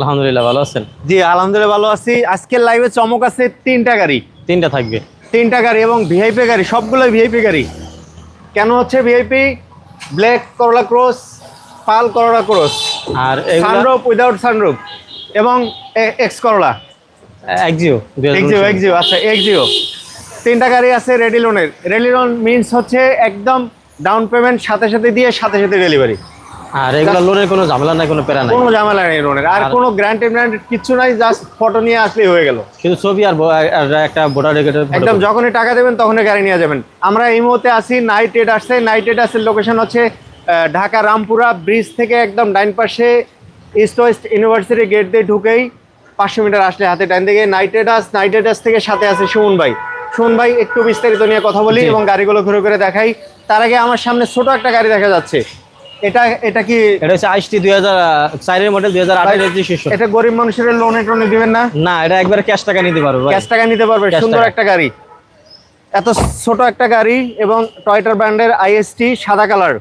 আলহামদুলিল্লাহ ভালো আছেন? জি আলহামদুলিল্লাহ ভালো আছি। আজকের লাইভে চমক আছে তিনটা গাড়ি। তিনটা থাকবে। তিনটা গাড়ি এবং ভিআইপি গাড়ি সবগুলো ভিআইপি গাড়ি। কেন হচ্ছে ভিআইপি ব্ল্যাক করলা ক্রস পাল করলা ক্রস আর সানরুফ উইদাউট সানরুফ এবং X Corolla Axio Axio Axio আচ্ছা এক্সিও তিনটা গাড়ি আছে রেডি লোনের রেডি লোন মিনস হচ্ছে একদম ডাউন পেমেন্ট সাথে সাথে দিয়ে সাথে সাথে ডেলিভারি আর এগুলো লোনের কোনো ঝামেলা নাই কোনো প্যারা নাই। কোনো ঝামেলা নেই লোনের আর কোনো গ্যারান্টি গ্যারান্টি কিছু নাই জাস্ট ফটো নিয়ে আসলেই হয়ে গেল। শুধু ছবি আর একটা ভোটার রেকর্ডের একদম যখনই টাকা দেবেন তখনই গাড়ি নিয়ে যাবেন। আমরা এই মুহূর্তে আসি নাইট এড আসছে নাইট এড আসছে লোকেশন হচ্ছে ঢাকা রামপুরা ব্রিজ থেকে একদম ডাইন পাশে ইস্ট ওয়েস্ট ইউনিভার্সিটি গেট দিয়ে ঢুকেই পাঁচশো মিটার আসলে হাতে ডাইন দিকে নাইট এডাস নাইট এডাস থেকে সাথে আছে সুমন ভাই। সুমন ভাই একটু বিস্তারিত নিয়ে কথা বলি এবং গাড়িগুলো ঘুরে ঘুরে দেখাই। তার আগে আমার সামনে ছোট একটা গাড়ি দেখা যাচ্ছে। এটা এটা কি এটা হচ্ছে আইসটি দুই হাজার চারের মডেল দুই হাজার আটের রেজিস্ট্রেশন এটা গরিব মানুষের লোনে টোনে দিবেন না? না এটা একবারে ক্যাশ টাকা নিতে পারব। ক্যাশ টাকা নিতে পারবে সুন্দর একটা গাড়ি। এত ছোট একটা গাড়ি এবং টয়টার ব্র্যান্ডের আইএসটি সাদা কালার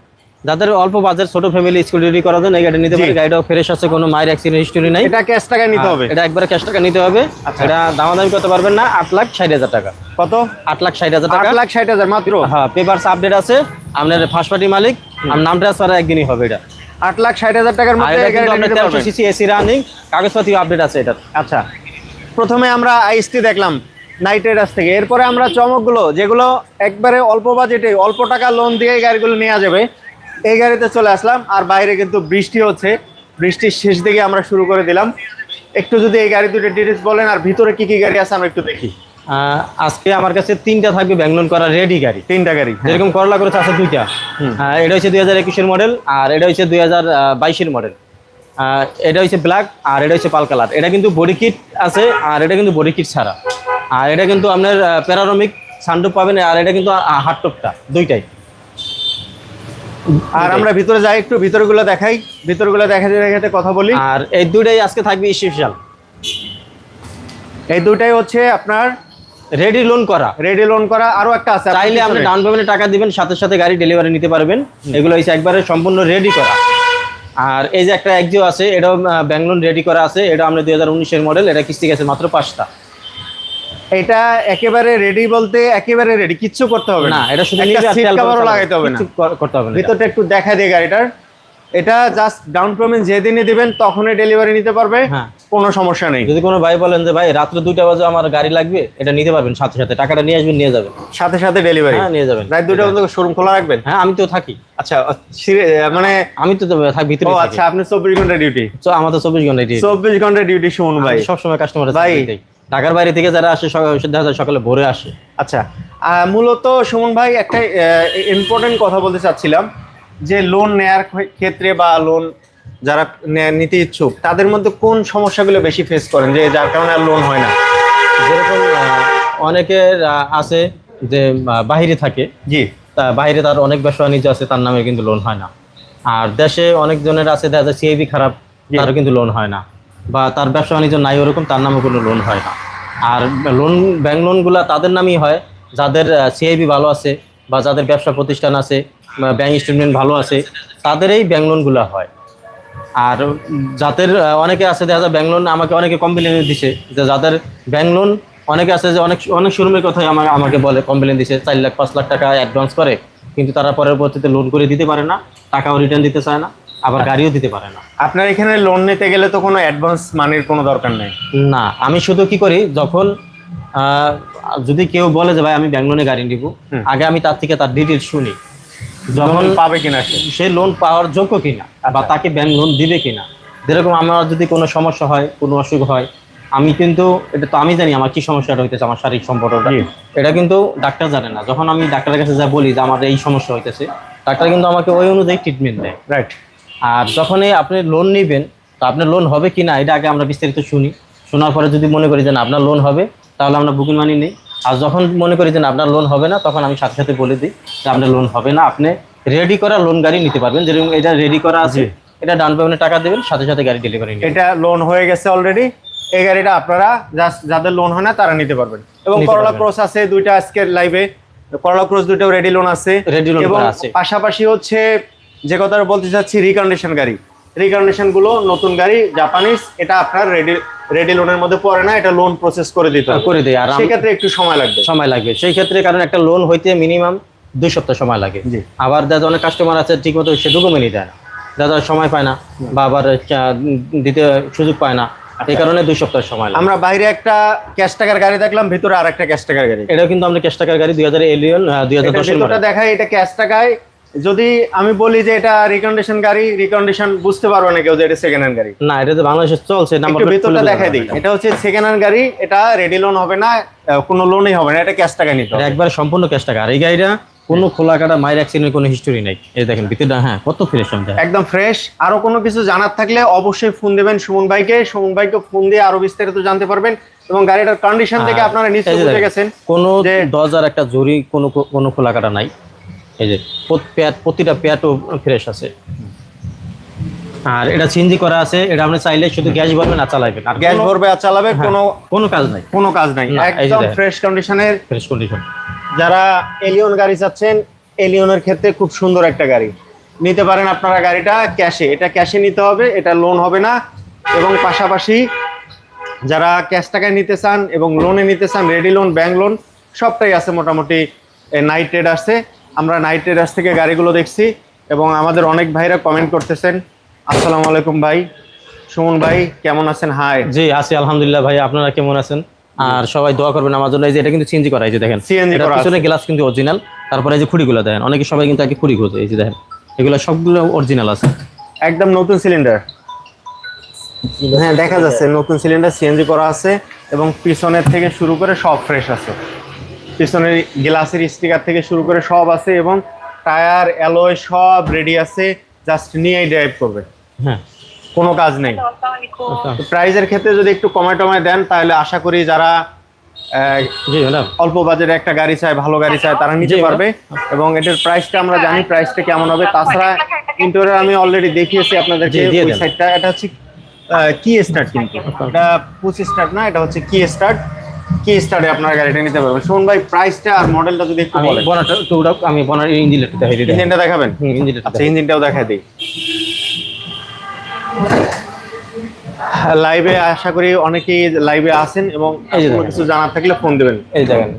যাদের অল্প বাজেট ছোট ফ্যামিলি স্কুল রেডি করার জন্য এই গাড়ি নিতে। পারে। গাড়িটাও ফ্রেশ আছে কোনো মায়ের অ্যাক্সিডেন্ট হিস্টোরি নাই। এটা ক্যাশ টাকা নিতে হবে। এটা একবারে ক্যাশ টাকা নিতে হবে। এটা দামাদামি করতে পারবেন না আট লাখ ষাট হাজার টাকা। কত? আট লাখ ষাট হাজার আট টাকা। লাখ ষাট হাজার মাত্র? হ্যাঁ পেপারস আপডেট আছে। আপনার ফার্স্ট পার্টি মালিক আর নাম ট্রান্সফার একদিনই হবে এটা। আট লাখ ষাট হাজার টাকার মধ্যে। সিসি এসি রানিং কাগজপাতি আপডেট আছে এটা আচ্ছা প্রথমে আমরা আইএসটি দেখলাম নাইট রাইডার্স থেকে। এরপরে আমরা চমকগুলো যেগুলো একবারে অল্প বাজেটে অল্প টাকা লোন দিয়ে এই গাড়িগুলো নেওয়া যাবে এই গাড়িতে চলে আসলাম। আর বাইরে কিন্তু বৃষ্টি হচ্ছে। বৃষ্টির শেষ দিকে আমরা শুরু করে দিলাম। একটু যদি এই গাড়ি দুটো ডিটেলস বলেন আর ভিতরে কি কি গাড়ি আছে আমরা একটু দেখি। আজকে আমার কাছে তিনটা থাকবে ব্যাংলোন করা রেডি গাড়ি তিনটা গাড়ি। যেরকম করলা করেছে আছে দুইটা। এটা হচ্ছে দুই হাজার একুশের মডেল আর এটা হচ্ছে দুই হাজার বাইশের মডেল এটা হচ্ছে ব্ল্যাক আর এটা হচ্ছে পাল কালার এটা কিন্তু বডি কিট আছে আর এটা কিন্তু বডি কিট ছাড়া। আর এটা কিন্তু আপনার প্যারারমিক সানডুপ পাবেন আর এটা কিন্তু হাটটপটা দুইটাই। আর আমরা ভিতরে যাই একটু ভিতরগুলো দেখাই। ভিতরগুলো দেখাতে দেখাতে কথা বলি। আর এই দুইটাই আজকে থাকবে স্পেশাল এই দুটাই হচ্ছে আপনার রেডি লোন করা। রেডি লোন করা আরও একটা আছে চাইলে আপনি ডাউন পেমেন্টে টাকা দিবেন সাথে সাথে গাড়ি ডেলিভারি নিতে পারবেন। এগুলো হচ্ছে একবারে সম্পূর্ণ রেডি করা। আর এই যে একটা একজিও আছে এটাও ব্যাঙ্গলোর রেডি করা আছে। এটা আমরা দুই হাজার উনিশের মডেল এটা কিস্তি গেছে মাত্র পাঁচটা। এটা একেবারে রেডি বলতে একেবারে রেডি কিচ্ছু করতে হবে না। এটা শুধু একটা নিবে আর seat তেল cover ও ভরতে লাগাইতে হবে না। করতে হবে না ভিতরটা একটু দেখা দিয়ে গাড়িটার। এটা জাস্ট ডাউন পেমেন্ট যেদিনই দিবেন তখনই ডেলিভারি নিতে পারবে। হ্যাঁ। কোনো সমস্যা নেই। যদি কোনো ভাই বলেন যে ভাই রাত্রে দুইটা বাজে আমার গাড়ি লাগবে এটা নিতে পারবেন সাথে সাথে। টাকাটা নিয়ে আসবেন নিয়ে যাবেন। সাথে সাথে ডেলিভারি হ্যাঁ নিয়ে যাবেন। রাত দুইটা পর্যন্ত শোরুম খোলা রাখবেন? হ্যাঁ আমি তো থাকি। আচ্ছা মানে আমি তো থাকি ভিতরে ও আচ্ছা আপনি চব্বিশ ঘণ্টা ডিউটি তো আমাদের চব্বিশ ঘণ্টা ডিউটি চব্বিশ ঘণ্টা ডিউটি শুনুন ভাই। সবসময় কাস্টমার ভাই। ঢাকার বাইরে থেকে যারা আসে দেখা যায় সকালে ভোরে আসে। আচ্ছা মূলত সুমন ভাই একটা ইম্পর্টেন্ট কথা বলতে চাচ্ছিলাম যে লোন নেয়ার ক্ষেত্রে বা লোন যারা নিতে ইচ্ছুক তাদের মধ্যে কোন সমস্যাগুলো বেশি ফেস করেন? যে যার কারণে আর লোন হয় না? যেরকম অনেকের আছে যে বাহিরে থাকে। জি। বাইরে তার অনেক ব্যবসা বাণিজ্য আছে তার নামে কিন্তু লোন হয় না। আর দেশে অনেকজনের আছে দেখা যায় সিআইবি খারাপ। তারও কিন্তু লোন হয় না। বা তার ব্যবসা বাণিজ্য নাই ওরকম তার নামে কোনো লোন হয় না। আর লোন ব্যাংক লোনগুলা তাদের নামই হয় যাদের সিআইবি ভালো আছে বা যাদের ব্যবসা প্রতিষ্ঠান আছে ব্যাংক স্টেটমেন্ট ভালো আছে তাদের এই ব্যাংক লোনগুলো হয়। আর যাদের অনেকে আছে দেখা যায় ব্যাংক লোন আমাকে অনেকে কমপ্লেন দিছে যে যাদের ব্যাংক লোন অনেকে আছে যে অনেক অনেক শোরুমের কথাই আমাকে আমাকে বলে কমপ্লেন দিছে চার লাখ পাঁচ লাখ টাকা অ্যাডভান্স করে কিন্তু তারা পরবর্তীতে লোন করে দিতে পারে না টাকাও রিটার্ন দিতে চায় না আবার গাড়িও দিতে পারে না। আপনার এখানে লোন নিতে গেলে তো কোনো অ্যাডভান্স মানির কোনো দরকার নেই? না আমি শুধু কি করি যখন যদি কেউ বলে যে ভাই আমি ব্যাংক লোনে গাড়ি নিব আগে আমি তার থেকে তার ডিটেলস শুনি। যখন পাবে কিনা সে? সে লোন পাওয়ার যোগ্য কিনা বা তাকে ব্যাংক লোন দিবে কিনা? যেরকম আমার যদি কোনো সমস্যা হয় কোনো অসুখ হয় আমি কিন্তু এটা তো আমি জানি আমার কি সমস্যাটা হইতেছে আমার শারীরিক সম্পর্কটা। এটা কিন্তু ডাক্তার জানে না। যখন আমি ডাক্তারের কাছে যা বলি যে আমার এই সমস্যা হইতেছে ডাক্তার কিন্তু আমাকে ওই অনুযায়ী ট্রিটমেন্ট দেয়। রাইট আর যখনই আপনি লোন নেবেন তো আপনার লোন হবে কি না এটা আগে আমরা বিস্তারিত শুনি। শোনার পরে যদি মনে করি যে না আপনার লোন হবে তাহলে আমরা বুকিং মানি নেই। আর যখন মনে করি যে না আপনার লোন হবে না তখন আমি সাথে সাথে বলে দিই যে আপনার লোন হবে না। আপনি রেডি করা লোন গাড়ি নিতে পারবেন। যেরকম এটা রেডি করা আছে এটা ডাউন পেমেন্টে টাকা দেবেন সাথে সাথে গাড়ি ডেলিভারি এটা লোন হয়ে গেছে অলরেডি এই গাড়িটা আপনারা জাস্ট যাদের লোন হয় না তারা নিতে পারবেন। এবং করলা ক্রস আছে দুইটা আজকের লাইভে করলা ক্রস দুইটাও রেডি লোন আছে। Loan এবং আছে। পাশাপাশি হচ্ছে যে কথাটা বলতে চাচ্ছি রিকন্ডিশন গাড়ি। রিকন্ডিশনগুলো নতুন গাড়ি জাপানিজ এটা আপনার রেডি রেডি লোনের মধ্যে পড়ে না এটা লোন প্রসেস করে দিতে হবে। করে দেয়। আর সেক্ষেত্রে একটু সময় লাগবে। সময় লাগবে। সেই ক্ষেত্রে কারণ একটা লোন হইতে মিনিমাম দুই সপ্তাহ সময় লাগে। আবার যায় অনেক কাস্টমার আছে ঠিক মতো সে ডকুমেন্টই দেয় না। দাদা সময় পায় না বা আবার দিতে সুযোগ পায় না। এই কারণে দুই সপ্তাহ সময় আমরা বাইরে একটা ক্যাশ টাকার গাড়ি দেখলাম ভিতরে আর একটা ক্যাশ টাকার গাড়ি। এটাও কিন্তু আমরা ক্যাশ টাকার গাড়ি দুই হাজার এলিয়ন দুই হাজার এটা দশের দেখায় এটা ক্যাশ টাকায়। যদি আমি বলি যে এটা রিকন্ডিশন গাড়ি রিকন্ডিশন বুঝতে পারবে না কেউ যে এটা সেকেন্ড হ্যান্ড গাড়ি। না এটা তো বাংলাদেশে চলছে নাম্বার ভিতরটা দেখাই দিই। এটা হচ্ছে সেকেন্ড হ্যান্ড গাড়ি এটা রেডি লোন হবে না কোনো লোনই হবে না এটা ক্যাশ টাকা নিতে একবার সম্পূর্ণ ক্যাশ টাকা। আর এই গাড়িটা কোনো খোলা কাটা মায়ের অ্যাক্সিডেন্টের কোনো হিস্টোরি নেই। এই দেখেন ভিতরটা হ্যাঁ কত ফ্রেশ একদম ফ্রেশ আরও কোনো কিছু জানার থাকলে অবশ্যই ফোন দেবেন সুমন ভাইকে। সুমন ভাইকে ফোন দিয়ে আরও বিস্তারিত জানতে পারবেন এবং গাড়িটার কন্ডিশন থেকে আপনারা নিশ্চয়ই বুঝে গেছেন কোনো দরজার একটা জরি কোনো কোনো খোলা কাটা নাই। এই যে প্যাট প্রতিটা প্যাটও ফ্রেশ আছে। আর এটা সিএনজি করা আছে এটা আপনি চাইলে শুধু গ্যাস ভরবেন আর চালাবেন আর গ্যাস ভরবে আর চালাবে হ্যাঁ, কোনো কোনো কাজ নাই। কোনো কাজ নাই। একদম ফ্রেশ কন্ডিশনের ফ্রেশ কন্ডিশন যারা এলিয়ন গাড়ি চাচ্ছেন এলিয়নের ক্ষেত্রে খুব সুন্দর একটা গাড়ি। নিতে পারেন আপনারা গাড়িটা ক্যাশে এটা ক্যাশে নিতে হবে, এটা লোন হবে না। এবং পাশাপাশি যারা ক্যাশ টাকায় নিতে চান এবং লোনে নিতে চান রেডি লোন ব্যাংক লোন সবটাই আছে মোটামুটি নাইট ট্রেডার্সে আমরা নাইট ট্রেডার্স থেকে গাড়িগুলো দেখছি এবং আমাদের অনেক ভাইরা কমেন্ট করতেছেন। আসসালামু আলাইকুম ভাই। সুমন ভাই, কেমন আছেন? হাই জি, আছি আলহামদুলিল্লাহ ভাই, আপনারা কেমন আছেন? আর সবাই দোয়া করবেন আমার জন্য। এই যে এটা কিন্তু সিএনজি করা এই যে দেখেন। CNG করা আছে। পিছনে গ্লাস কিন্তু অরিজিনাল তারপরে এই যে খুঁড়িগুলো দেখেন। অনেকে সবাই কিন্তু আগে খুঁড়ি খোঁজে এই যে দেখেন। এগুলো সবগুলো অরিজিনাল আছে। একদম নতুন সিলিন্ডার হ্যাঁ দেখা যাচ্ছে নতুন সিলিন্ডার সিএনজি করা আছে এবং পিছনের থেকে শুরু করে সব ফ্রেশ আছে। পিছনের গ্লাসের স্টিকার থেকে শুরু করে সব আছে এবং টায়ার অ্যালয় সব রেডি আছে। জাস্ট নিয়েই ড্রাইভ করবে। হ্যাঁ। কোনো কাজ নেই। প্রাইজের ক্ষেত্রে যদি একটু কমায় টমায় দেন তাহলে আশা করি যারা অল্প বাজেটে একটা গাড়ি চায় ভালো গাড়ি চায় তারা নিতে পারবে। এবং এটার প্রাইসটা আমরা জানি প্রাইসটা কেমন হবে। তাছাড়া ইন্টোরিয়র আমি অলরেডি দেখিয়েছি আপনাদেরকে জি, ওই সাইডটা এটা হচ্ছে কি স্টার্ট কিন্তু। এটা পুশ স্টার্ট না এটা হচ্ছে কি স্টার্ট কি স্টার্টে আপনার গাড়িটা নিতে পারবেন। শুনুন ভাই প্রাইসটা আর মডেলটা যদি একটু বলেন। বনাটা টুকটাক আমি বনার ইঞ্জিন একটু দেখাই দিই ইঞ্জিনটা দেখাবেন? ইঞ্জিনটা আচ্ছা ইঞ্জিনটাও দেখা দিই। লাইভে আশা করি অনেকেই লাইভে আছেন এবং কিছু জানার থাকলে ফোন দিবেন। এই দেখেন।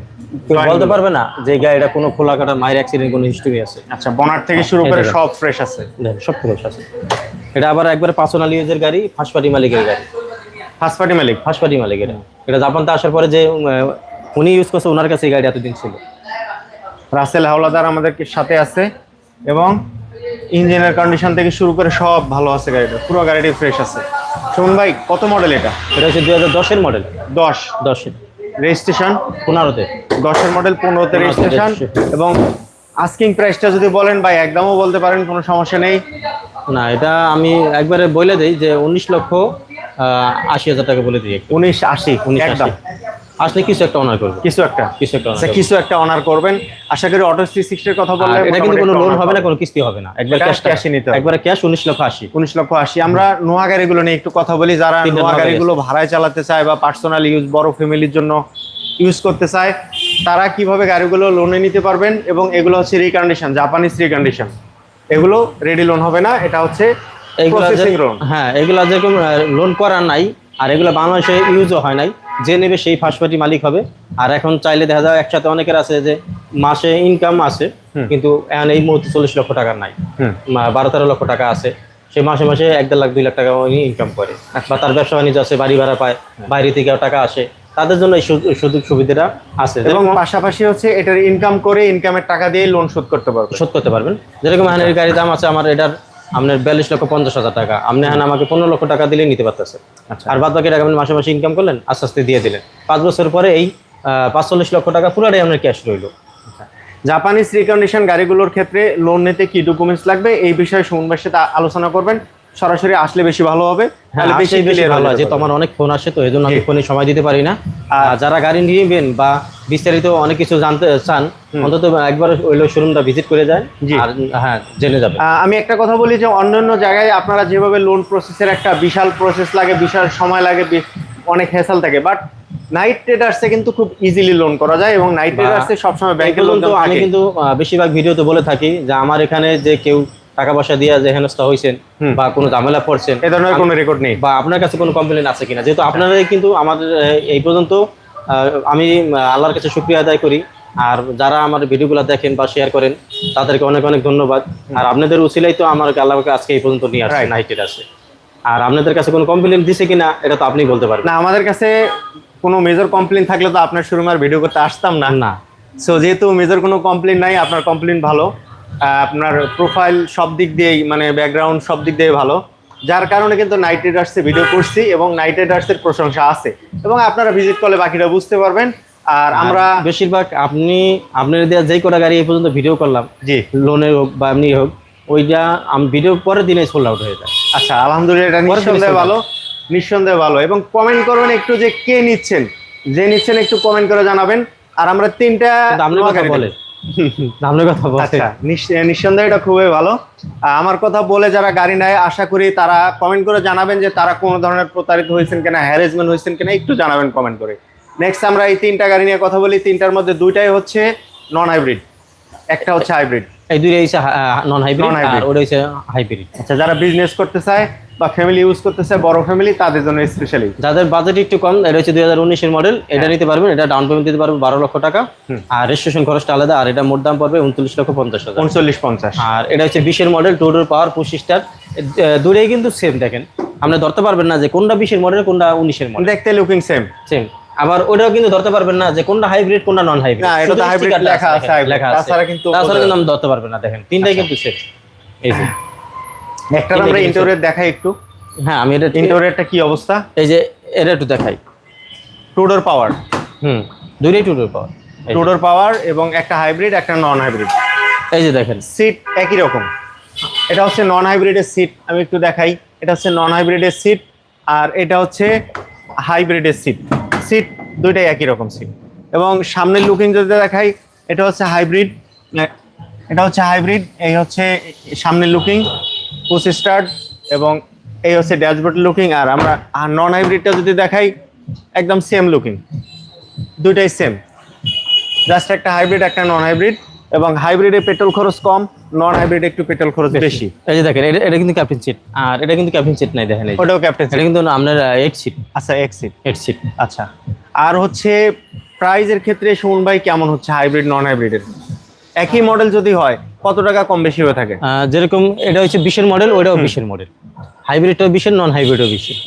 কেউ বলতে পারবে না যে গাড়িটা কোনো খোলা কাটা মায়ের অ্যাক্সিডেন্ট কোনো হিস্টোরি আছে। আচ্ছা বনার থেকে শুরু করে সব ফ্রেশ আছে। সব ফ্রেশ আছে। এটা আবার একবার পার্সোনাল ইউজের গাড়ি ফার্স্ট পার্টি মালিকের গাড়ি। ফার্স্ট পার্টি মালিক। ফার্স্ট পার্টি মালিক এটা এটা জাপানতে আসার পরে যে উনি ইউজ করছে ওনার কাছে এই গাড়ি এতদিন ছিল। রাসেল হাওলাদার আমাদের সাথে আছে এবং ইঞ্জিনের কন্ডিশন থেকে শুরু করে সব ভালো আছে গাড়িটা। পুরো গাড়িটি ফ্রেশ আছে। শুনুন ভাই কত মডেল এটা? এটা হচ্ছে দুই হাজার দশের মডেল দশ। দশের। রেজিস্ট্রেশন পনেরোতে। দশের মডেল পনেরোতে রেজিস্ট্রেশন এবং আস্কিং প্রাইসটা যদি বলেন ভাই একদমও বলতে পারেন কোনো সমস্যা নেই। না এটা আমি একবারে বলে দিই যে উনিশ লক্ষ আশি হাজার টাকা বলে দিই উনিশ আশি উনিশ একদম। আশি আসলে কিছু একটা অনার করবে কিছু একটা। কিছু একটা আচ্ছা কিছু একটা অনার করবেন। আশা করি অটো সি সিক্সটির কথা বললে এটা কিন্তু কোনো লোন হবে না কোনো কিস্তি হবে না। একবার ক্যাশ ই নিতে। একবারে ক্যাশ উনিশ লক্ষ আশি। উনিশ লক্ষ আশি। আমরা নোয়া গাড়িগুলো নিয়ে একটু কথা বলি। যারা নোয়া নোয়া গাড়ি গাড়িগুলো ভাড়ায় চালাতে চায় বা পার্সোনাল ইউজ বড় ফ্যামিলির জন্য ইউজ করতে চায় তারা কীভাবে গাড়িগুলো লোনে নিতে পারবেন এবং এগুলো হচ্ছে রিকন্ডিশন জাপানিজ রিকন্ডিশন এগুলো রেডি লোন হবে না এটা হচ্ছে হ্যাঁ এগুলো যেরকম লোন করা নাই আর এগুলো বাংলাদেশে ইউজও হয় নাই। যে নেবে সেই ফার্স্ট পার্টি মালিক হবে। আর এখন চাইলে দেখা যায় একসাথে অনেকের আছে যে মাসে ইনকাম আছে কিন্তু এখন এই মুহূর্তে চল্লিশ লক্ষ টাকার নাই। বারো তেরো লক্ষ টাকা আছে। সে মাসে মাসে এক দেড় লাখ দুই লাখ টাকা ইনকাম করে। বা তার ব্যবসা বাণিজ্য আছে বাড়ি ভাড়া পায় বাইরে থেকেও টাকা আসে। তাদের জন্য এই সুযোগ সুবিধাটা আছে। এবং পাশাপাশি হচ্ছে এটার ইনকাম করে ইনকামের টাকা দিয়ে লোন শোধ করতে পারবে। শোধ করতে পারবেন। যেরকম এখন গাড়ির দাম আছে আমার এটার আপনার বিয়াল্লিশ লক্ষ পঞ্চাশ হাজার টাকা। আপনি এখন আমাকে পনেরো লক্ষ টাকা দিলে নিতে পারতেছে। আচ্ছা। আর বাদ বাকি টাকা আপনি মাসে মাসে ইনকাম করলেন আস্তে আস্তে দিয়ে দিলেন। পাঁচ বছর পরে এই পাঁচচল্লিশ লক্ষ টাকা পুরোটাই আপনার ক্যাশ রইল। জাপানিজ রিকন্ডিশন গাড়িগুলোর ক্ষেত্রে লোন নিতে কি ডকুমেন্টস লাগবে? এই বিষয়ে সুমন সাথে আলোচনা করবেন। সরাসরি আসলে বেশি ভালো হবে হ্যাঁ তাহলে বেশি clear ভালো যেতে আমার অনেক ফোন আসে তো এই জন্য আমি ফোনে সময় দিতে পারি না। আর যারা গাড়ি নিবেন বা বিস্তারিত অনেক কিছু জানতে চান অন্তত একবার ওই শোরুমটা ভিজিট করে যায় জি। আর হ্যাঁ জেনে যাবে আমি একটা কথা বলি যে অন্যান্য জায়গায় আপনারা যেভাবে লোন প্রসেসের একটা বিশাল প্রসেস লাগে বিশাল সময় লাগে অনেক হেসাল থাকে বাট নাইট ট্রেডার্সে কিন্তু খুব ইজিলি লোন করা যায় এবং নাইট ট্রেডার্সে সবসময় ব্যাংকের লোন তো আমি কিন্তু বেশিরভাগ ভিডিওতে বলে থাকি যে আমার এখানে যে কেউ টাকা পয়সা দিয়ে যে হেনস্থা হয়েছেন বা কোনো ঝামেলা পড়ছেন এ ধরনের কোনো রেকর্ড নেই। বা আপনার কাছে কোনো কমপ্লেন আছে কিনা? যেহেতু আপনারাই কিন্তু আমাদের এই পর্যন্ত আমি আল্লাহর কাছে শুক্রিয়া আদায় করি। আর যারা আমার ভিডিওগুলো দেখেন বা শেয়ার করেন তাদেরকে অনেক অনেক ধন্যবাদ। আর আপনাদের উচিলাই তো আমার আল্লাহকে আজকে এই পর্যন্ত নিয়ে আসছে. নাইটের আছে আর আপনাদের কাছে কোনো কমপ্লেন দিছে কিনা এটা তো আপনি বলতে পারেন না আমাদের কাছে কোনো মেজর কমপ্লেন থাকলে তো আপনার শোরুমে আর ভিডিও করতে আসতাম না। না। সো যেহেতু মেজর কোনো কমপ্লেন নাই আপনার কমপ্লেন ভালো। আপনার প্রোফাইল সব দিক দিয়েই মানে ব্যাকগ্রাউন্ড সব দিক দিয়ে ভালো। যার কারণে কিন্তু নাইট রাইডার্সে ভিডিও করছি এবং নাইট রাইডার্সের প্রশংসা আছে। এবং আপনারা ভিজিট করলে বাকিটা বুঝতে পারবেন। আর আমরা বেশিরভাগ আপনি আপনার দেওয়া যেই কটা গাড়ি এই পর্যন্ত ভিডিও করলাম জি। লোনে হোক বা এমনি হোক ওইটা আমি ভিডিও পরের দিনে সোল্ড আউট হয়ে যায়। আচ্ছা আলহামদুলিল্লাহ এটা নিঃসন্দেহে ভালো। নিঃসন্দেহে ভালো। এবং কমেন্ট করবেন একটু যে কে নিচ্ছেন। যে নিচ্ছেন একটু কমেন্ট করে জানাবেন। আর আমরা তিনটা বলে আপনার কথা আচ্ছা নিঃস- নিঃসন্দেহে এটা খুবই ভালো। আমার কথা বলে যারা গাড়ি নেয়, আশা করি তারা কমেন্ট করে জানাবেন যে তারা কোনো ধরনের প্রতারিত হয়েছেন কিনা হ্যারেজমেন্ট হয়েছেন কিনা, একটু জানাবেন কমেন্ট করে। নেক্সট আমরা এই তিনটা গাড়ি নিয়ে কথা বলি। তিনটার মধ্যে দুইটাই হচ্ছে নন হাইব্রিড একটা হচ্ছে হাইব্রিড এই দুইটা হচ্ছে নন হাইব্রিড আর ওটা হচ্ছে হাইব্রিড আচ্ছা যারা বিজনেস করতে চায় বা ফ্যামিলি ইউজ করতে চায় বড় ফ্যামিলি তাদের জন্য স্পেশালি যাদের বাজেট একটু কম এটা হচ্ছে দুই হাজার উনিশের মডেল এটা নিতে পারবেন এটা ডাউন পেমেন্ট দিতে পারবেন বারো লক্ষ টাকা। আর রেজিস্ট্রেশন খরচটা আলাদা আর এটা মোট দাম পড়বে উনত্রিশ লক্ষ পঞ্চাশ হাজার। উনচল্লিশ পঞ্চাশ। আর এটা হচ্ছে বিশের মডেল টু ডোর পাওয়ার পঁচিশ স্টার দূরেই কিন্তু সেম দেখেন। আপনি ধরতে পারবেন না যে কোনটা বিশের মডেল কোনটা উনিশের মডেল দেখতে লুকিং সেম সেম আবার ওটাও কিন্তু ধরতে পারবেন না যে কোনটা হাইব্রিড কোনটা নন হাইব্রিড না, এটা তো hybrid লেখা আছে। লেখা আছে। তাছাড়া কিন্তু তাছাড়া কিন্তু আমি ধরতে পারবেন না দেখেন। তিনটাই কিন্তু সেম এই যে। একটা আমরা তিনটা দেখাই একটু। হ্যাঁ আমি এটা ইন্টোরিয়রটা কি অবস্থা? এই যে এটা একটু দেখাই। টু ডোর পাওয়ার হুম দুইটাই two door power two door power এবং একটা হাইব্রিড একটা নন হাইব্রিড এই যে দেখেন। সিট একই রকম। এটা হচ্ছে নন হাইব্রিডের সিট আমি একটু দেখাই। এটা হচ্ছে নন হাইব্রিডের সিট আর এটা হচ্ছে হাইব্রিডের সিট সিট দুইটাই একই রকম সিট এবং সামনের লুকিং যদি দেখাই, এটা হচ্ছে হাইব্রিড এটা হচ্ছে হাইব্রিড এই হচ্ছে সামনের লুকিং পুশ স্টার্ট এবং এই হচ্ছে ড্যাশবোর্ড লুকিং আর আমরা নন হাইব্রিডটা যদি দেখাই, একদম সেম লুকিং দুইটাই সেম জাস্ট একটা হাইব্রিড একটা নন হাইব্রিড এবং হাইব্রিডে পেট্রোল খরচ কম নন হাইব্রিড একটু পেট্রোল খরচ বেশি। এই যে দেখেন এটা এটা কিন্তু ক্যাপ্টেন সিট আর এটা কিন্তু ক্যাপ্টেন সিট নাই দেখেন। ওটাও ক্যাপ্টেন এটা কিন্তু আপনার এক সিট আচ্ছা এক্সিট এইট সিট আচ্ছা। আর হচ্ছে প্রাইজের ক্ষেত্রে সুমন ভাই কেমন হচ্ছে হাইব্রিড নন হাইব্রিডের একই মডেল যদি হয় কত টাকা কম বেশি হয়ে থাকে? যেরকম এটা হচ্ছে বিশের মডেল ওইটাও বিশের মডেল হাইব্রিডটাও বিশের নন হাইব্রিডও বিশের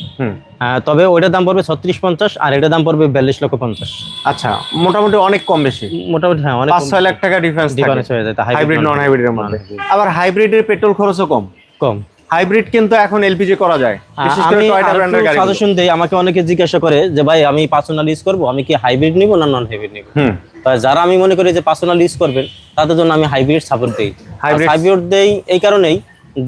তবে ওইটার দাম পড়বে ছত্রিশ পঞ্চাশ আর এটার দাম পড়বে বিয়াল্লিশ লক্ষ পঞ্চাশ। আচ্ছা মোটামুটি অনেক কম বেশি। মোটামুটি হ্যাঁ অনেক পাঁচ ছয় লাখ টাকা ডিফারেন্স ডিফারেন্স হয়ে যায় হাইব্রিড নন হাইব্রিডের মধ্যে। আবার হাইব্রিডের পেট্রোল খরচও কম। কম। হাইব্রিড কিন্তু এখন এলপিজি করা যায়। বিশেষ করে আমি ব্র্যান্ডের গাড়ি সাজেশন দেই আমাকে অনেকে জিজ্ঞাসা করে যে ভাই আমি পার্সোনাল ইউজ করব? আমি কি হাইব্রিড নিব না নন হাইব্রিড নিব যারা আমি মনে করি যে পার্সোনাল ইউজ করবেন তাদের জন্য আমি হাইব্রিড সাপোর্ট দিই। হাইব্রিড দেই এই কারণেই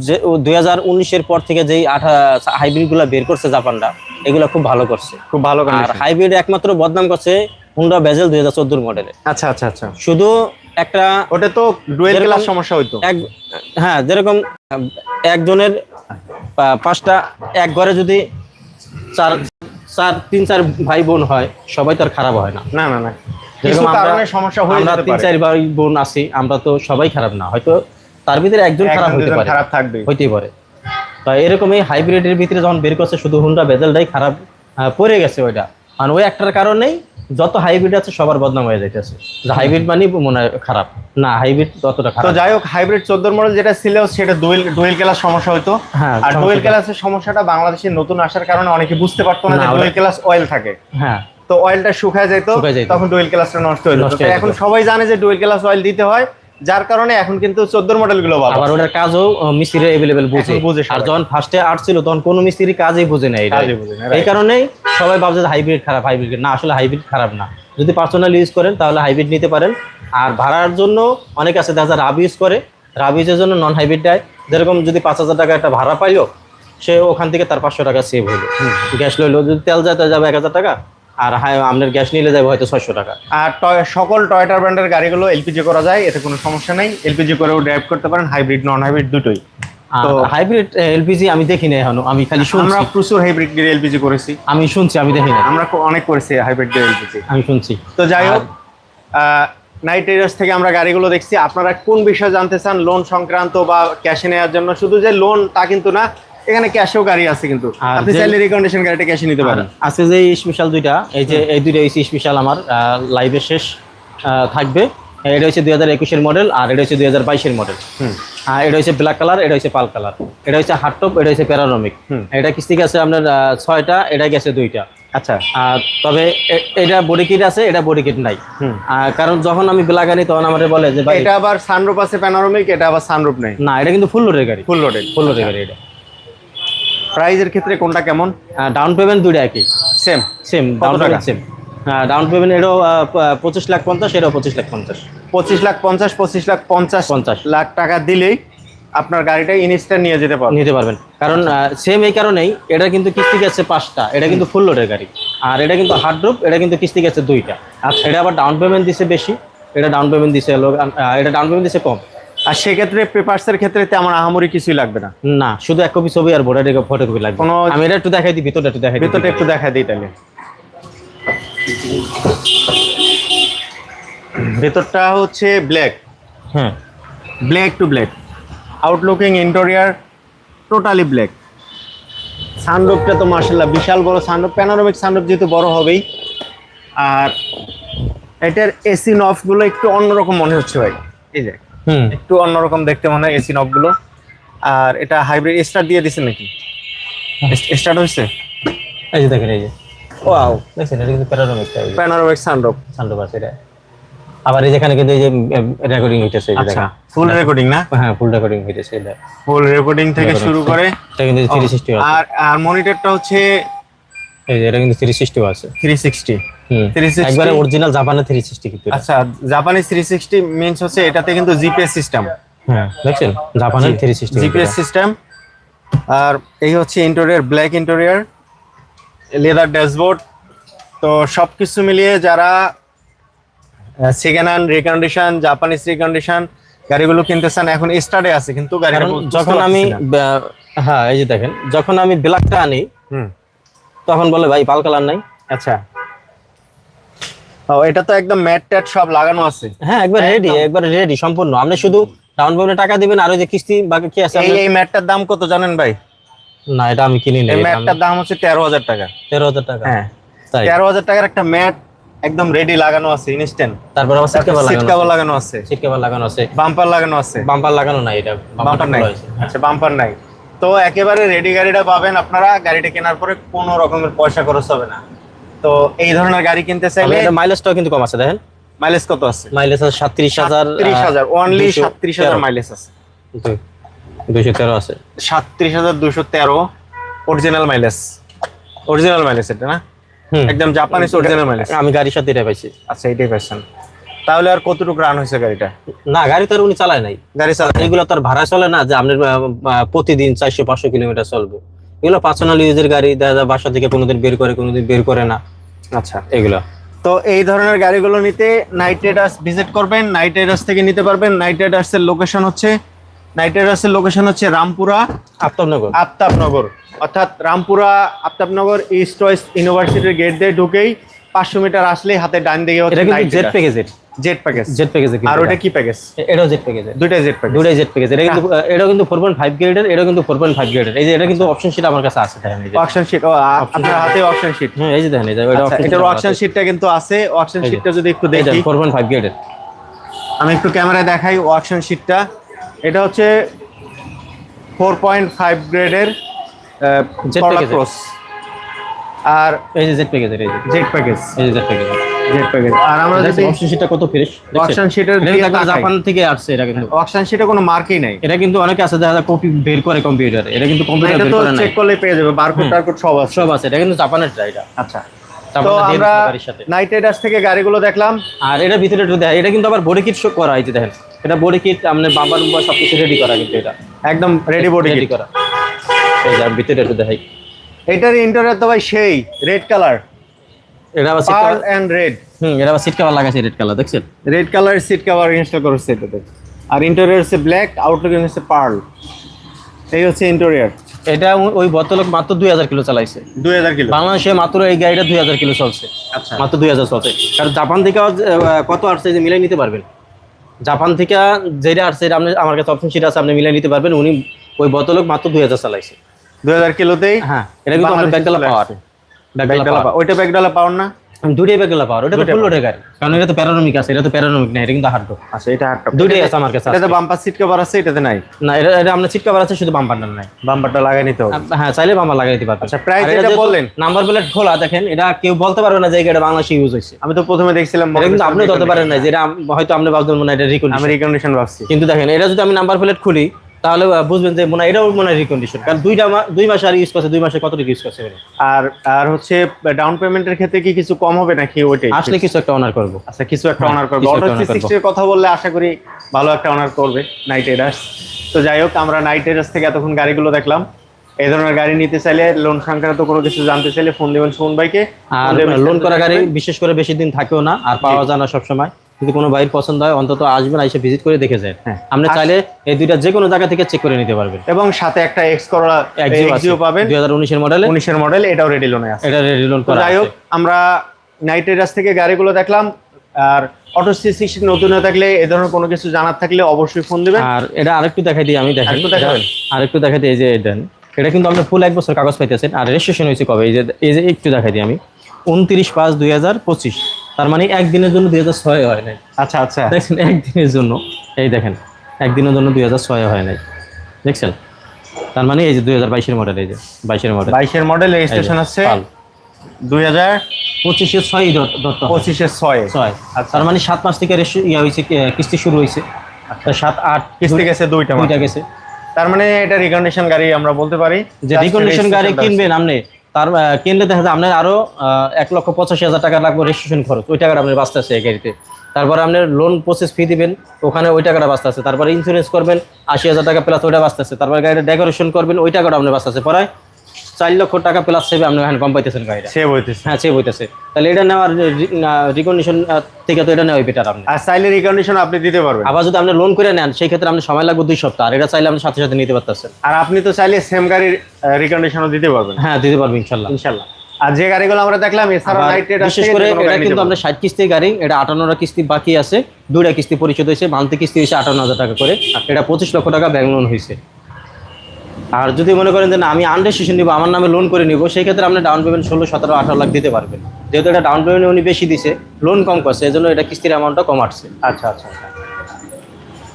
যে দুই হাজার উনিশের পর থেকে যেই আঠা হাইব্রিডগুলা বের করছে জাপানটা এগুলো খুব ভালো করছে। খুব ভালো আর হাইব্রিড একমাত্র বদনাম করছে হুন্ডা বেজেল দুই হাজার চোদ্দোর মডেলে আচ্ছা আচ্ছা আচ্ছা। শুধু একটা ওটা তো ডুয়েল ক্লাস সমস্যা হইতো। এক হ্যাঁ যেরকম একজনের পাঁচটা এক ঘরে যদি চার চার তিন চার ভাই বোন হয় সবাই তো আর খারাপ হয় না। না না না। যেরকম কারণে সমস্যা হয়ে আমরা তিন চার ভাই বোন আছি আমরা তো সবাই খারাপ না। হয়তো তার ভিতরে একজন খারাপ হতে পারে। খারাপ থাকবে হইতেই পারে। তো এরকমই হাইব্রিডের ভিতরে যখন বের করছে শুধু হুন্ডা বেজেলটাই খারাপ পড়ে গেছে ওইটা। আর ওই একটার কারণেই যত হাইব্রিড আছে সবার বদনাম হয়ে যাইতেছে। হাইব্রিড মানে মনে হয় খারাপ। না হাইব্রিড ততটা খারাপ। তো যাই হোক হাইব্রিড চোদ্দোর মডেল যেটা ছিল সেটা ডুয়েল ডুয়েল ক্লাস সমস্যা হতো হ্যাঁ আর ডুয়েল ক্লাসের সমস্যাটা বাংলাদেশে নতুন আসার কারণে অনেকে বুঝতে পারতো না যে ডুয়েল ক্লাস অয়েল থাকে। হ্যাঁ। তো অয়েলটা শুকায় যেত যাইতো। তখন ডুয়েল ক্লাসটা নষ্ট হয়ে যেত। এখন সবাই জানে যে ডুয়েল ক্লাস অয়েল দিতে হয়। যার কারণে এখন কিন্তু চোদ্দোর মডেলগুলো আবার ওটার কাজও মিস্ত্রি এভেলেবেল বুঝে। বুঝে আর যখন ফার্স্টে আর্ট ছিল তখন কোনো মিস্ত্রি কাজই বুঝে না এটা কাজই বুঝে না, এই কারণেই সবাই ভাবছে হাইব্রিড খারাপ হাইব্রিড না আসলে হাইব্রিড খারাপ না। যদি পার্সোনাল ইউজ করেন তাহলে হাইব্রিড নিতে পারেন। আর ভাড়ার জন্য অনেক আছে দেখা যায় রাব ইউজ করে রাব ইউজের জন্য নন হাইব্রিড দেয়। যেরকম যদি পাঁচ হাজার টাকা একটা ভাড়া পাইলো সে ওখান থেকে তার পাঁচশো টাকা সেভ হলো গ্যাস লইলো যদি তেল যায় তাহলে যাবে এক হাজার টাকা। আর হাই আপনার গ্যাস নিলে যাবে হয়তো ছয়শো টাকা। আর সকল টয়টা ব্র্যান্ডের গাড়িগুলো এলপিজি করা যায় এতে কোনো সমস্যা নেই। এলপিজি করেও ড্রাইভ করতে পারেন হাইব্রিড নন হাইব্রিড দুটোই তো- হাইব্রিড এলপিজি আমি দেখি না এখনও আমি খালি আমরা শুনছি প্রচুর হাইব্রিড দিয়ে এলপিজি করেছি। আমি শুনছি আমি দেখি না আমরা অনেক করেছি হাইব্রিড দিয়ে এলপিজি। আমি শুনছি। তো যাই হোক নাইট রাইডার্স থেকে আমরা গাড়িগুলো দেখছি। আপনারা কোন বিষয়ে জানতে চান লোন সংক্রান্ত বা ক্যাশে নেওয়ার জন্য? শুধু যে লোন তা কিন্তু না এখানে ক্যাশেও গাড়ি আছে কিন্তু। আপনি চাইলে রিকন্ডিশন গাড়িটা ক্যাশে নিতে পারেন। আজকে যে স্পেশাল দুইটা এই যে এই দুইটা স্পেশাল আমার লাইভে শেষ থাকবে। এটা হচ্ছে দুই হাজার একুশের মডেল আর এটা হচ্ছে দুই হাজার বাইশের মডেল আর এটা হচ্ছে ব্ল্যাক কালার এটা হচ্ছে পাল কালার এটা হচ্ছে হার্টটপ এটা হচ্ছে প্যারানমিক এটা কিস্তি গেছে আপনার ছয়টা এটা গেছে দুইটা। আচ্ছা। আর তবে এটা বডি কিট আছে এটা বডি কিট নাই। কারণ যখন আমি ব্ল্যাক আনি তখন আমাদের বলে যে এটা আবার সানরুপ আছে প্যানোরামিক এটা আবার সানরুপ নেই। না এটা কিন্তু ফুল লোডের গাড়ি। ফুল লোডেড ফুল লোডের গাড়ি এটা। প্রাইজের ক্ষেত্রে কোনটা কেমন? ডাউন পেমেন্ট দুইটা একই। Same same down? Payment same down payment এটাও প- পঁচিশ লাখ পঞ্চাশ এটাও পঁচিশ লাখ পঞ্চাশ। পঁচিশ লাখ পঞ্চাশ পঁচিশ লাখ পঞ্চাশ পঞ্চাশ। লাখ টাকা দিলেই আপনার গাড়িটা ইনস্ট্যান্ট নিয়ে যেতে পারবেন। নিতে পারবেন। কারণ সেম এই কারণেই এটা কিন্তু কিস্তি গেছে পাঁচটা এটা কিন্তু ফুল লোডের গাড়ি। আর এটা কিন্তু হার্ড ড্রপ এটা কিন্তু কিস্তি গেছে দুইটা। আচ্ছা। এটা আবার ডাউন পেমেন্ট দিছে বেশি এটা ডাউন পেমেন্ট দিছে এটা ডাউন পেমেন্ট দিছে কম। আর সেক্ষেত্রে পেপারসের ক্ষেত্রে তেমন আহামরি কিছুই লাগবে না। না শুধু এক কপি ছবি আর ভোটার ফটোকপি লাগবে। কোনো- আমি এটা একটু দেখাই দিই ভিতরটা একটু দেখাই ভিতরটা একটু দেখা দিই তাহলে। ভেতরটা হচ্ছে ব্ল্যাক হ্যাঁ। Black to black outlooking interior totally black সানরুফটা তো মার্শাল্লাহ বিশাল বড় সানরুফ প্যানোরামিক সানরুফ যেহেতু বড় হবেই। আর এটার এসি নফগুলো একটু অন্যরকম মনে হচ্ছে ভাই। এই যে। হুম একটু অন্যরকম দেখতে মনে হয় এসি নফগুলো আর এটা হাইব্রিড স্টার্ট দিয়ে দিছে নাকি? স্টার্ট হয়েছে? এই যে দেখেন এই যে। ওয়াও দেখছেন এটা কিন্তু প্যারানমিক প্যানোরামিক সানরুফ সান্ডো বাস এটা। আবার এই যেখানে কিন্তু এই যে রেকর্ডিং হইতেছে এই যে আচ্ছা ফুল রেকর্ডিং না? হ্যাঁ ফুল রেকর্ডিং হইতেছে এটা ফুল রেকর্ডিং থেকে শুরু করে। এটা কিন্তু থ্রি সিক্সটি আর আর মনিটরটা হচ্ছে এই যে এটা কিন্তু থ্রি সিক্সটি আছে। থ্রি সিক্সটি 360 একবারে অরিজিনাল জাপানের থ্রি সিক্সটি কিন্তু আচ্ছা জাপানি থ্রি সিক্সটি মিনস হচ্ছে এটাতে কিন্তু জিপিএস সিস্টেম হ্যাঁ দেখছেন? জাপানের থ্রি সিক্সটি জিপিএস সিস্টেম আর এই হচ্ছে interior black interior leather dashboard তো সব কিছু মিলিয়ে যারা second hand recondition Japanese recondition গাড়িগুলো কিনতে চান এখন স্টার্টে আছে কিন্তু বুঝতে যখন আমি হ্যাঁ এই যে দেখেন যখন আমি ব্ল্যাকটা আনি হুম। তখন বলে ভাই পাল কালার নাই। আচ্ছা। ও এটা তো একদম ম্যাট ট্যাট সব লাগানো আছে। হ্যাঁ একবার রেডি একবার রেডি সম্পূর্ণ। আপনি শুধু ডাউন পেমেন্টে টাকা দিবেন আর ওই যে কিস্তি বাকি কি আছে এই এই ম্যাটটার দাম কত জানেন ভাই? না এটা আমি কিনি না এই ম্যাটটার দাম হচ্ছে তেরো হাজার টাকা। তেরো হাজার টাকা। হ্যাঁ তাই। তেরো হাজার টাকার একটা ম্যাট একদম রেডি লাগানো আছে ইনস্ট্যান্ট তারপর আবার সিট কভার সিট লাগানো কভার লাগানো আছে। সিট কভার লাগানো আছে। বাম্পার লাগানো আছে। বাম্পার লাগানো নাই এটা। বাম্পার নাই। আচ্ছা বাম্পার নাই। তো একেবারে রেডি গাড়িটা পাবেন আপনারা গাড়িটা কেনার পরে কোনো রকমের পয়সা খরচ হবে না। তো এই ধরনের গাড়ি কিনতে চাইলে মাইলেজটাও কিন্তু কম আছে দেখেন। মাইলেজ কত আছে? মাইলেজ আছে সাতত্রিশ হাজার সাতত্রিশ হাজার অনলি সাতত্রিশ হাজার। মাইলেজ আছে। দুইশো তেরো আছে। সাতত্রিশ হাজার দুশো তেরো অরিজিনাল মাইলেজ অরিজিনাল মাইলেজ এটা না? একদম জাপানিজ অরিজিনাল মাইলেজ আমি গাড়ির সাথে এটা পাইছি। আচ্ছা এটাই পাইছেন। তাহলে আর কতটুকু রান হয়েছে গাড়িটা? না গাড়ি তো আর উনি চালায় নাই। গাড়ি চালায় এগুলো তো আর ভাড়া চলে না যে আপনার আহ, প্রতিদিন চারশো পাঁচশো কিলোমিটার চলবে। এগুলো পার্সোনাল ইউজের গাড়ি দেখা যায় বাসা থেকে কোনোদিন বের করে কোনোদিন বের করে না। আচ্ছা এগুলো। তো এই ধরনের গাড়িগুলো নিতে নাইট রাইডার্স ভিজিট করবেন নাইট রাইডার্স থেকে নিতে পারবেন। নাইট রাইডার্সের লোকেশন হচ্ছে নাইট রাইডার্সের লোকেশন হচ্ছে রামপুরা আফতাবনগর। আফতাবনগর। অর্থাৎ রামপুরা আফতাবনগর ইস্ট ওয়েস্ট ইউনিভার্সিটির গেট দিয়ে ঢুকেই পাঁচশো মিটার আসলেই হাতে ডান দিকে এটা হচ্ছে কিন্তু জেড প্যাকেজের জেট প্যাকেজ জেড প্যাকেজের আর ওটা কি প্যাকেজ এটাও জেড প্যাকেজের দুইটা জেট প্যাকেজ দুটাই জেড প্যাকেজ এটা কিন্তু এটাও কিন্তু ফোর পয়েন্ট ফাইভ গ্রেডের এটাও কিন্তু ফোর পয়েন্ট ফাইভ গ্রেডের এই যে এটা কিন্তু অপশন শিট আমার কাছে আছে দেখেন অকশন শিট আপনার হাতে অকশন শিট হ্যাঁ এই যে দেখেন আচ্ছা এটার অকশন শিটটা কিন্তু আছে। যে। শিটটা যদি একটু দেখি। ফোর পয়েন্ট ফাইভ গ্রেডের আমি একটু ক্যামেরায় দেখাই ওয়াকশন শিটটা এটা হচ্ছে ফোর পয়েন্ট ফাইভ গ্রেডের Jet package ক্রস আর এই যে জেড প্যাকেজের এই যে জেট প্যাকেজ এই যে জেড প্যাকেজ জেট প্যাকেজ আর আমরা যদি অপশন শিটটা কত ফ্রেশ অকশন শিটের জাপান থেকে আসছে এটা কিন্তু। অকশন শিটে কোনো মার্কই নাই। এটা কিন্তু অনেকে আছে দেখা কপি বের করে কম্পিউটার এটা কিন্তু কম্পিউটার বের করে না চেক করলে পেয়ে যাবে বারকোড টারকোড সব আছে। সব আছে এটা কিন্তু জাপানের এটা। আচ্ছা। তো আমরা সাথে। নাইট রাইডার্স থেকে গাড়িগুলো দেখলাম। আর এটা ভিতরে একটু দেখেন এটা কিন্তু আবার বডি কিট শো করা হয়েছে দেখেন। এটা বডি কিট আপনার বাম্পার বাম্পার সব কিছু রেডি করা কিন্তু এটা। একদম রেডি বডি রেডি করা। এই যে ভিতরে একটু দেখাই। এটার ইন্টারিয়র তো ভাই সেই রেড কালার এটা আবার সিট পার্ল এন্ড রেড হুম এটা আবার সিট কভার লাগাইছে রেড কালার দেখছেন? Red colour seat cover install করেছে এটাতে। আর ইন্টেরিয়র হচ্ছে ব্ল্যাক আউটলুক হচ্ছে পার্ল এই হচ্ছে ইন্টেরিয়র এটা ওই বোতলক মাত্র দুই হাজার কিলো চালাইছে। দুই হাজার কিলো। বাংলাদেশে মাত্র এই গাড়িটা দুই হাজার কিলো চলছে। আচ্ছা। মাত্র দুই হাজার চলছে। কারণ জাপান থেকে কত আসছে যে মিলাই নিতে পারবেন? জাপান থেকে যেটা আসছে এটা আপনি আমার কাছে অপশন সেটা আছে আপনি মিলাই নিতে পারবেন। উনি ওই বোতলক মাত্র দুই হাজার চালাইছে। দুই হাজার কিলোতেই হ্যাঁ এটা কিন্তু বাংলাদেশে ব্যাগডালা পাওয়ার ব্যাগডালা পাওয়ার। ওইটা ব্যাগডালা পাওয়ার না? দুইটাই ব্যাগডালা পাওয়ার ওটা তো ফুল লোডের গাড়ি। কারণ এটা তো প্যারানমিক আছে এটা তো প্যারানমিক না এটা কিন্তু হার্ড আচ্ছা এটা হাটটা দুইটাই আছে আমার কাছে এটাতে বাম্পার সিট কভার আছে এটাতে নাই? না এটা এটা আপনার সিট কভার আছে শুধু বাম্পারটা নাই। বাম্পারটা লাগাই নিতে হবে। হ্যাঁ চাইলে বাম্পার লাগাই দিতে পারবেন আচ্ছা, যেটা বললেন। নাম্বার প্লেট খোলা দেখেন এটা কেউ বলতে পারবে না যে এটা বাংলাদেশে ইউজ হয়েছে। আমি তো প্রথমে দেখছিলাম এটা কিন্তু আপনি ধরতে পারেন না যে এটা হয়তো আপনি হয় এটা রিকন্ডিশন আমি রিকন্ডিশন ভাবছি। কিন্তু দেখেন এটা যদি আমি নাম্বার প্লেট খুলি তাহলে বুঝবেন যে মনে এটাও মনে হয় রিকন্ডিশন কারণ দুইটা দুই মাস আর ইউজ করছে দুই মাসে কতটুকু ইউজ করছে আর আর হচ্ছে ডাউন পেমেন্টের ক্ষেত্রে কি কিছু কম হবে নাকি ওইটাই? আসলে কিছু একটা অনার করব। আচ্ছা কিছু একটা অনার করবে। অটো সিক্সটির কথা বললে আশা করি ভালো একটা অনার করবে নাইট রাইডার্স তো যাই হোক আমরা নাইট রাইডার্স থেকে এতক্ষণ গাড়িগুলো দেখলাম। এই ধরনের গাড়ি নিতে চাইলে লোন সংক্রান্ত কোনো কিছু জানতে চাইলে ফোন দেবেন সুমন ভাইকে আর লোন করা গাড়ি বিশেষ করে বেশি দিন থাকেও না আর পাওয়া যায় না সবসময়। যদি কোনো বাইর পছন্দ হয় অন্তত আসবেন এসে ভিজিট করে দেখে যায়। হ্যাঁ। আপনি চাইলে এই দুইটা যে কোনো জায়গা থেকে চেক করে নিতে পারবেন। এবং সাথে একটা এক্স করোলা একজিও এক্সিও পাবেন। দুই হাজার উনিশের মডেলে উনিশের মডেল এটাও রেডি লোনে আছে। এটা রেডি লোন করা যাই হোক আমরা নাইট রাইডার্স থেকে গাড়িগুলো দেখলাম আর অটো সিক্সটি নতুন হয়ে থাকলে এ ধরনের কোনো কিছু জানার থাকলে অবশ্যই ফোন দিবেন। আর এটা আরেকটু দেখাই দিই আমি দেখাই। আরেকটু দেখাবেন? আরেকটু দেখাই দিই এই যে দেন এটা কিন্তু আপনি ফুল এক বছর কাগজ পাইতেছেন। আর রেজিস্ট্রেশন হয়েছে কবে? এই যে এই যে একটু দেখাই দিই আমি। উনত্রিশ পাঁচ দুই হাজার পঁচিশ। তার মানে একদিনের জন্য দুই হাজার ছয় হয় নাই। আচ্ছা আচ্ছা। দেখছেন একদিনের জন্য এই দেখেন একদিনের জন্য দুই হাজার ছয় হয় নাই। দেখছেন? তার মানে এই যে দুই হাজার বাইশের মডেল এই যে বাইশের মডেল বাইশের মডেল রেজিস্ট্রেশন আছে দুই হাজার পঁচিশের ছয় দত্ত পঁচিশের ছয়। ছয়। আচ্ছা। তার মানে সাত মাস থেকে ইয়ে হয়েছে কিস্তি শুরু হয়েছে তা সাত আট কিস্তি গেছে দুইটা। দুইটা গেছে। তার মানে এটা রিকন্ডিশন গাড়ি আমরা বলতে পারি। যে রিকন্ডিশন গাড়ি কিনবেন আপনি তার কিনলে দেখা যায় আপনার আরও এক লক্ষ পঁচাশি হাজার টাকা লাগবে রেজিস্ট্রেশন খরচ। ওই টাকাটা আপনি বাঁচতে আছে এই গাড়িতে। তারপরে আপনি লোন প্রসেস ফি দিবেন, ওখানে ওই টাকাটা বাঁচতে আছে তারপরে ইন্স্যুরেন্স করবেন, আশি হাজার টাকা প্লাস ওইটা বাঁচতে আছে তারপরে গাড়িটা ডেকোরেশন করবেন, ওই টাকাটা আপনি বাঁচতে আছে প্রায় চার লক্ষ টাকা প্লাস সেবে আপনি এখানে কম পাইতেছেন গাড়িটা। সেভ হইতেছে। হ্যাঁ সে বইতেছে তাহলে এটা নেওয়ার রিকন্ডিশন থেকে তো এটা নেওয়াই বেটার আপনি। আর চাইলে রিকন্ডিশন আপনি দিতে পারবেন। আবার যদি আপনি লোন করে নেন সেই ক্ষেত্রে আপনি সময় লাগবে দুই সপ্তাহ। আর এটা চাইলে আপনি সাথে সাথে নিতে পারতেছেন। আর আপনি তো চাইলে সেম গাড়ির রিকন্ডিশনও দিতে পারবেন। হ্যাঁ দিতে পারবেন ইনশাল্লাহ। ইনশাল্লাহ। আর যে গাড়িগুলো আমরা দেখলাম এছাড়া বিশেষ করে এটা কিন্তু আমরা ষাট কিস্তি গাড়ি এটা আটান্নটা কিস্তি বাকি আছে দুইটা কিস্তি পরিশোধ হয়েছে মান্থলি কিস্তি হয়েছে আটান্ন হাজার টাকা করে। এটা পঁচিশ লক্ষ টাকা ব্যাংক লোন হয়েছে। আর যদি মনে করেন যে না আমি আনরেজিস্ট্রেশন নিবো আমার নামে লোন করে নিবো সেই ক্ষেত্রে আপনি ডাউন পেমেন্ট ষোলো সতেরো আঠারো লাখ দিতে পারবেন। যেহেতু এটা ডাউন পেমেন্ট উনি বেশি দিছে লোন কম করছে এই জন্য এটা কিস্তির অ্যামাউন্টটা কম আসছে। আচ্ছা আচ্ছা।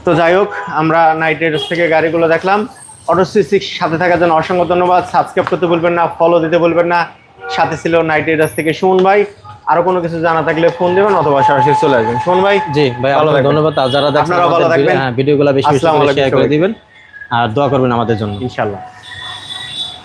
তো যাই হোক আমরা নাইট রাইডার্স থেকে গাড়িগুলো দেখলাম। অটো সিক্স সাথে থাকার জন্য অসংখ্য ধন্যবাদ। সাবস্ক্রাইব করতে বলবেন না ফলো দিতে বলবেন না। সাথে ছিল নাইট রাইডার্স থেকে সুমন ভাই। আরও কোনো কিছু জানা থাকলে ফোন দেবেন অথবা সরাসরি চলে আসবেন। সুমন ভাই জি ভাই ভালো ধন্যবাদ। যারা দেখছেন আপনারাও ভালো আমাদের থাকবেন। ভিডিও- হ্যাঁ, ভিডিওগুলো বেশি বেশি শেয়ার করে দিবেন। আর দোয়া করবেন আমাদের জন্য ইনশাল্লাহ